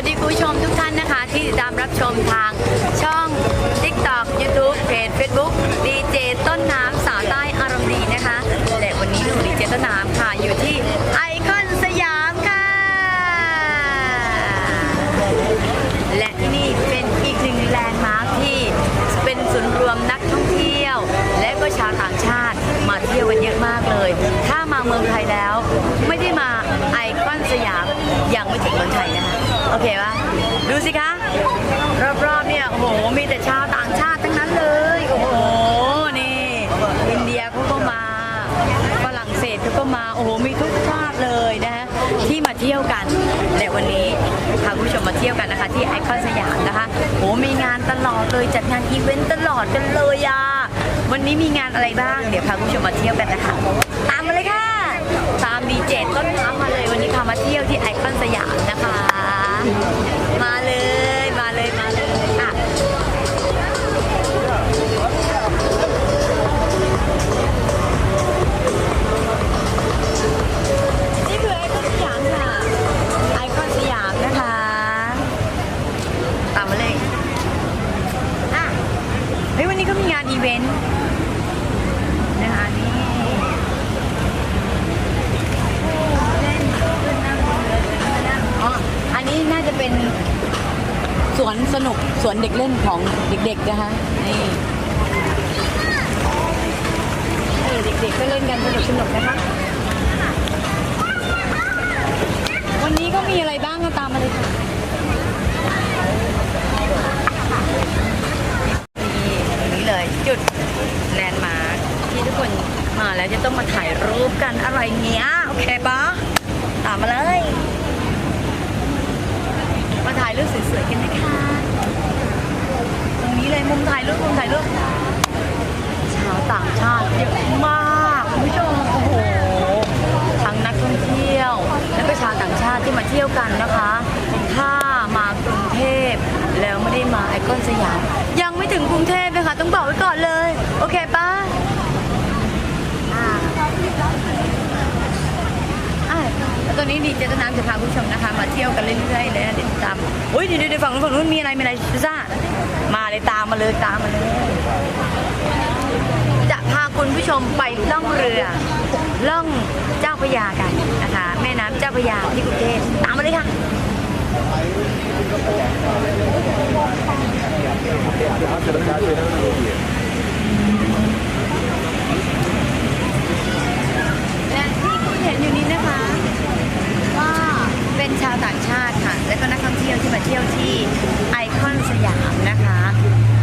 วัสดีคุณผู้ชมทุกท่านนะคะ ที่ติดตามรับชมทางช่อง TikTok YouTube เพจ Facebook ดีเจต้นน้ำสาวใต้อารมณ์ดีนะคะ และวันนี้หนูดีเจต้นน้ำค่ะอยู่ที่ไอคอนสยามค่ะ และที่นี่เป็นอีกหนึ่งแลนด์มาร์คที่เป็นศูนย์รวมนักท่องเที่ยว และก็ชาวต่างชาติมาเที่ยวกันเยอะมากเลย ถ้ามาเมืองไทย โอเคปะดูสิคะ รอบๆเนี่ย โอ้โห มีแต่ชาวต่างชาติทั้งนั้นเลย โอ้โห นี่ อินเดียเขาก็มา ฝรั่งเศสเขาก็มา โอ้โห มีทุกชาติเลยนะฮะ ที่มาเที่ยวกันและวันนี้พาคุณผู้ชมมาเที่ยวกันนะคะ ที่ไอคอนสยามนะคะ โอ้มีงานตลอดเลย จัดงานอีเวนต์ตลอดกันเลยอะวันนี้มีงานอะไรบ้าง เดี๋ยวพาคุณผู้ชมมาเที่ยวกันนะคะ ตามมาเลยค่ะ ตามดีเจต้นน้ำมาเลย วันนี้พามาเที่ยวที่ไอคอนสยามนะคะ มาเลย มาเลย มาเลยอะนี่คือไอคอนสยามค่ะ ไอคอนสยามนะคะ ตามมาเลยอะเฮ้ยวันนี้ก็มีงานอีเวนต์นะคะนี่เล่นอ๋ออันนี้น่าจะเป็นส วนสนุกสวนเด็กเล่นของเด็กๆนะคะนี่เด็กๆก็เล่นกันสนุกสนุกนะคะ วันนี้ก็มีอะไรบ้างก็ตามมาเลยค่ะนี่ตรงนี้เลยจุดแลนด์มาร์คที่ทุกคนมาแล้วจะต้องมาถ่ายรูปกันอะไรเงี้ย โอเคปะตามมาเลย มาถ่ายรูปสวยๆ กันนะคะ ตรงนี้เลยมุมถ่ายรูปมุมถ่ายรูปชาวต่างชาติเยอะมากคุณผู้ชมโอ้โหทั้งนักท่องเที่ยว และก็ชาวต่างชาติที่มาเที่ยวกันนะคะ ถ้ามากรุงเทพแล้วไม่ได้มาไอคอนสยามถึงกรุงเทพนะคะ ต้องบอกไว้ก่อนเลย โอเคปะอ่าอะแล้ว ตอนนี้ดีเจต้นน้ำจะพาคุณผู้ชมนะคะ มาเที่ยวกันเรื่อยๆเลยนะเดี๋ยวตามอุ้ยเดี๋ยวเดี๋ยวฝั่งนู้นฝั่งนู้นมีอะไรมีอะไรพิซซ่ามาเลยตามมาเลยตามมาเลยจะพาคุณผู้ชมไปล่องเรือ ล่องเจ้าพระยากันนะคะ แม่น้ำเจ้าพระยาที่กรุงเทพตามมาเลยค่ะที่คุณเห็นอยู่นี้นะคะว่าเป็นชาวต่างชาติค่ะ และก็นักท่องเที่ยวที่มาเที่ยวที่ไอคอนสยามนะคะ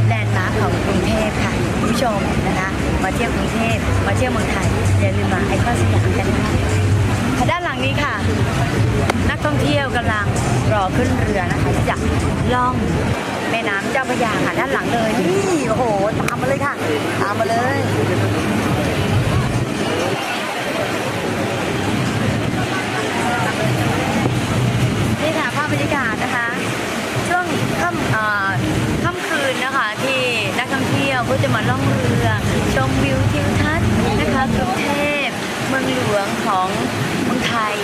แลนด์มาร์คของกรุงเทพค่ะคุณผู้ช มนะคะมาเที่ยวกรุงเทพมาเที่ยวเมืองไทยอย่าลืมมาไอคอนสยามกันนะคะด้านหลังนี้ค่ะ นักท่องเที่ยวกำลังรอขึ้นเรือนะคะที่จะล่องแม่น้ำเจ้าพระยาค่ะด้านหลังเลยนี่โอ้โหตามมาเลยค่ะ ตามมาเลย จะมาล่องเรือชมวิวทิวทัศน์นะคะกรุงเทพเมืองหลวงของเมืองไทย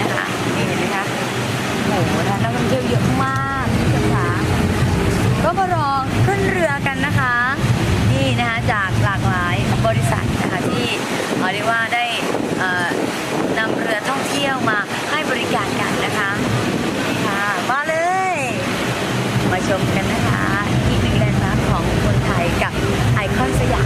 นะคะนี่เห็นไหมคะโอ้โหนักท่องเที่ยวเยอะมากคุณผู้ชมก็มารอขึ้นเรือกันนะคะ นี่นะคะจากหลากหลายบริษัทนะคะที่เรียกว่าได้นำเรือท่องเที่ยวมาให้บริการกันนะคะนี่ค่ะมาเลย มาชมกันนะคะอีกหนึ่ง ไทยกับไอคอนสยาม